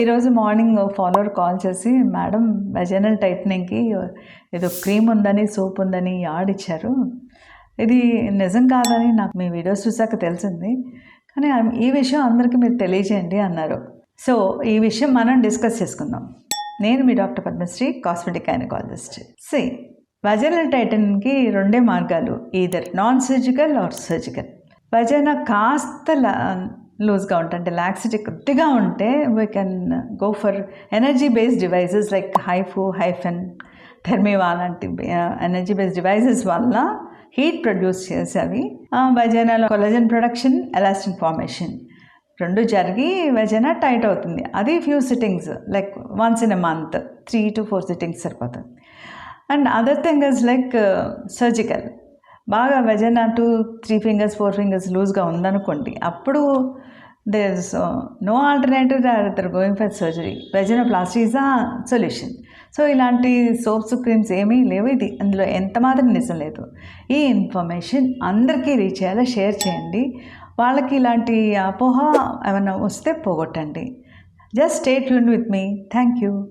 ఈరోజు morning follower call చేసి madam vaginal టైట్నింగ్కి ఏదో క్రీమ్ ఉందని సోప్ ఉందని యాడ్ ఇచ్చారు. ఇది నిజం కాదని నాకు మీ వీడియోస్ చూసాక తెలిసింది. కానీ ఈ విషయం అందరికీ మీరు తెలియజేయండి అన్నారు. సో ఈ విషయం మనం డిస్కస్ చేసుకుందాం. నేను మీ డాక్టర్ పద్మశ్రీ కాస్మెటిక్ గైనకాలజిస్ట్ సి వెజనల్ టైటన్కి రెండే మార్గాలు either non surgical or surgical భజన కాస్త లూజ్గా ఉంటే అంటే లాక్సిటీ కొద్దిగా ఉంటే we can go for energy based devices like HIFU hyphen థెర్మివా లాంటి ఎనర్జీ బేస్డ్ డివైజెస్ వల్ల హీట్ ప్రొడ్యూస్ చేసేవి. భజనలో కొలజన్ ప్రొడక్షన్ ఎలాస్టిన్ ఫార్మేషన్ రెండు జరిగి వెజన టైట్ అవుతుంది. అది few sittings like once in a month three to four sittings సరిపోతుంది. And other thing is like surgical బాగా vagina two three fingers four fingers లూజ్గా ఉందనుకోండి అప్పుడు there is no alternative than going for surgery vagina ప్లాస్టిజా ఆ solution so ఇలాంటి soaps creams ఏమీ లేవు ఇది. అందులో ఎంత మాత్రం నిజం లేదు. ఈ ఇన్ఫర్మేషన్ అందరికీ రీచ్ అయ్యేలా షేర్ చేయండి. వాళ్ళకి ఇలాంటి అపోహ ఏమైనా వస్తే పోగొట్టండి. జస్ట్ స్టేట్ యూన్ విత్ మీ థ్యాంక్ యూ